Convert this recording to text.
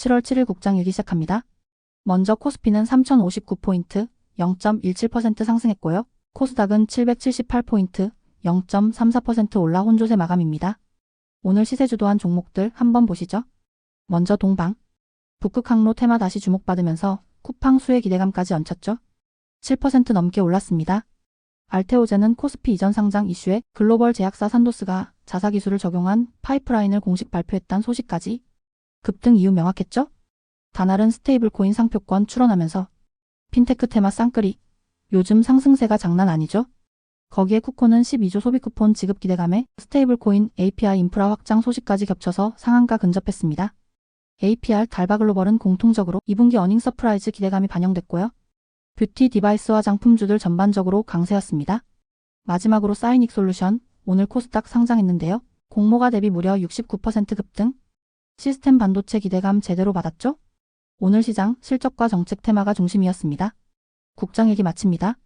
7월 7일 국장 일기 시작합니다. 먼저 코스피는 3059포인트 0.17% 상승했고요. 코스닥은 778포인트 0.34% 올라 혼조세 마감입니다. 오늘 시세 주도한 종목들 한번 보시죠. 먼저 동방. 북극 항로 테마 다시 주목받으면서 쿠팡 수혜 기대감까지 얹혔죠. 7% 넘게 올랐습니다. 알테오제는 코스피 이전 상장 이슈에 글로벌 제약사 산도스가 자사 기술을 적용한 파이프라인을 공식 발표했다는 소식까지 급등 이유 명확했죠? 다날은 스테이블 코인 상표권 출원하면서 핀테크 테마 쌍끌이 요즘 상승세가 장난 아니죠? 거기에 쿠코는 12조 소비 쿠폰 지급 기대감에 스테이블 코인 APR 인프라 확장 소식까지 겹쳐서 상한가 근접했습니다. APR 달바 글로벌은 공통적으로 2분기 어닝 서프라이즈 기대감이 반영됐고요. 뷰티 디바이스와 장품주들 전반적으로 강세였습니다. 마지막으로 사이닉 솔루션, 오늘 코스닥 상장했는데요. 공모가 대비 무려 69% 급등. 시스템 반도체 기대감 제대로 받았죠? 오늘 시장 실적과 정책 테마가 중심이었습니다. 국장 얘기 마칩니다.